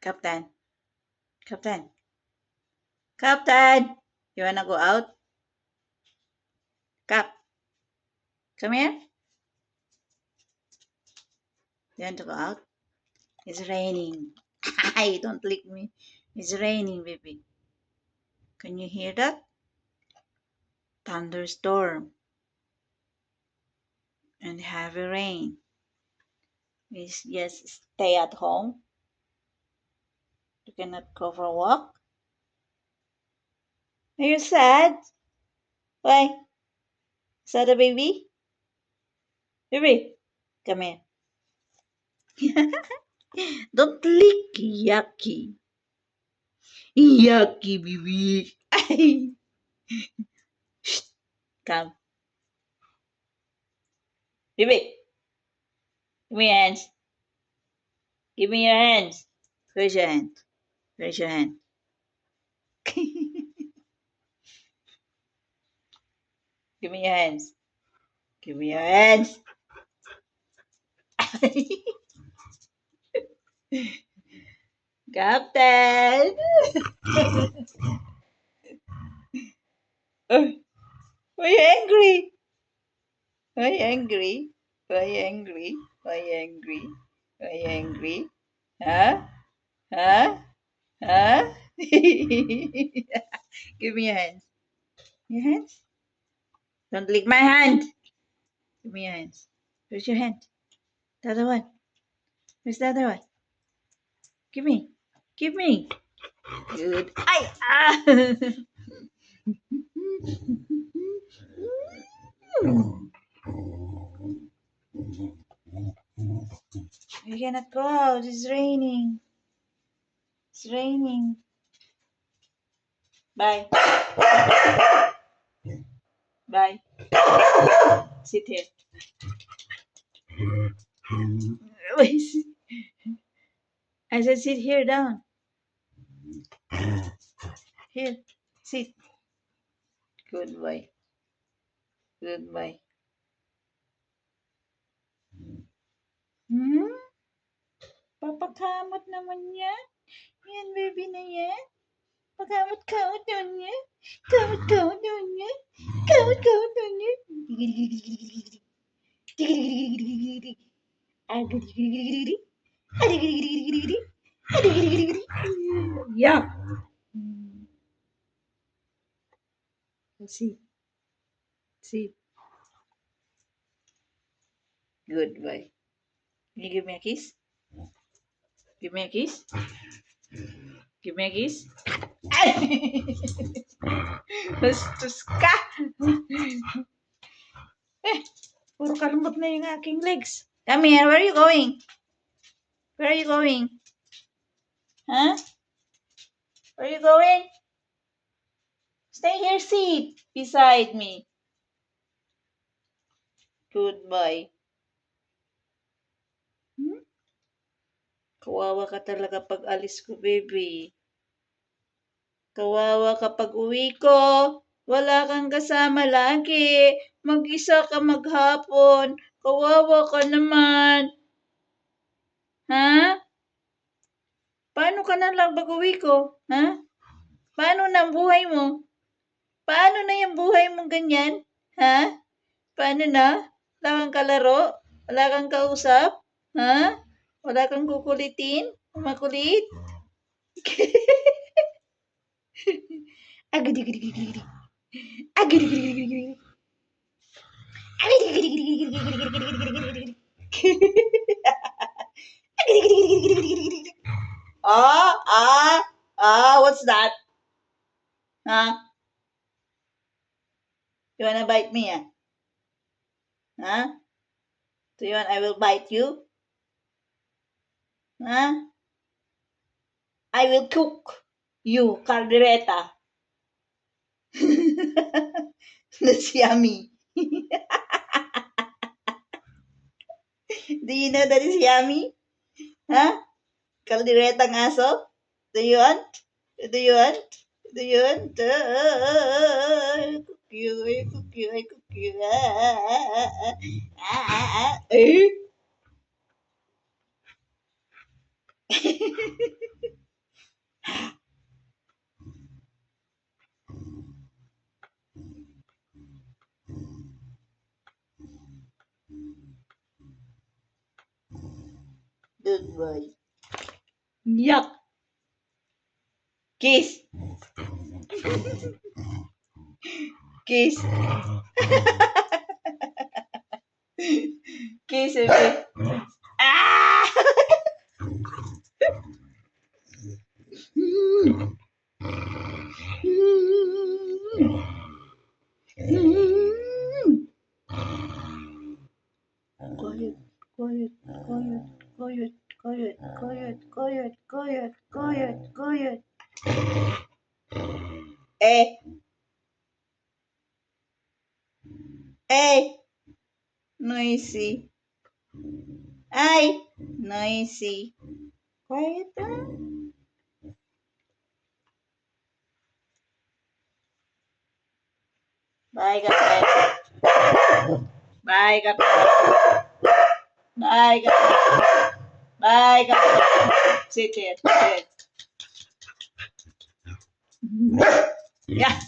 Captain. Captain. Captain. You wanna go out? Cap. Come here. You want to go out? It's raining. Ay, don't lick me. It's raining, baby. Can you hear that? Thunderstorm. And heavy rain. We just stay at home. You cannot go for a walk. Are you sad? Why? Is that a baby? Baby, come here. Don't lick yucky. Yucky, baby. Shh. Come. Baby. Give me your hands. Give me your hands. Raise your hand. Raise your hand. Give me your hands. Give me your hands. Captain! Oh, Why you angry? Why you angry? Why you angry? Why you angry? Why you angry? Huh? Huh? Huh? Give me your hands. Your hands? Don't lick my hand. Give me your hands. Where's your hand? The other one. Where's the other one? Give me. Give me. Good. Ay! Ah! We cannot go. It's raining. It's raining. Bye. Bye. Sit here. I said sit here down. Here. Sit. Good boy. Good boy. Hmm? Papakamot naman yan. Yan, baby na yan. Pakamot-kamot naman yan. Kamot-kamot naman yan. Kamot-kamot. Ah, digiri-giri-giri. Yeah. See. See. Good boy. Give me a kiss? Give me a kiss. Give me a kiss. Bastos ka! eh, puro kalambot na yung aking legs. Come here, where are you going? Where are you going? Huh? Where are you going? Stay here, sit beside me. Goodbye. Hmm? Kawawa ka talaga pag alis ko, baby. Kawawa kapag uwi ko. Wala kang kasama lagi. Mag-isa ka maghapon. Kawawa ka naman. Ha? Paano ka na lang pag uwi ko? Ha? Paano na ang buhay mo? Paano na yung buhay mo ganyan? Ha? Paano na? Wala kang kalaro? Wala kang kausap? Ha? Wala kang kukulitin? Makulit? Agad-agad-agad-agad. Agad-agad-agad-agad. Ah, ah, ah, what's that? Huh? You wanna bite me, yeah? Do you want I will bite you? Huh? I will cook you, caldereta. That's yummy. Do you know that is yummy? Huh? Caldereta ng aso? Do you want? Do you want? Do you want? Uh, I cook you, I cook you, I cook you. Ah, ah, ah, ah, ah, ah. Eh? Boy. Yuck. Kiss. Kiss. Kiss, baby. vergonha. É. É. Não é si. Ai. Não é si. Correta. É Vai, galera. Vai, galera. Vai, galera. Vai, galera. Sit there. Sit there. yeah.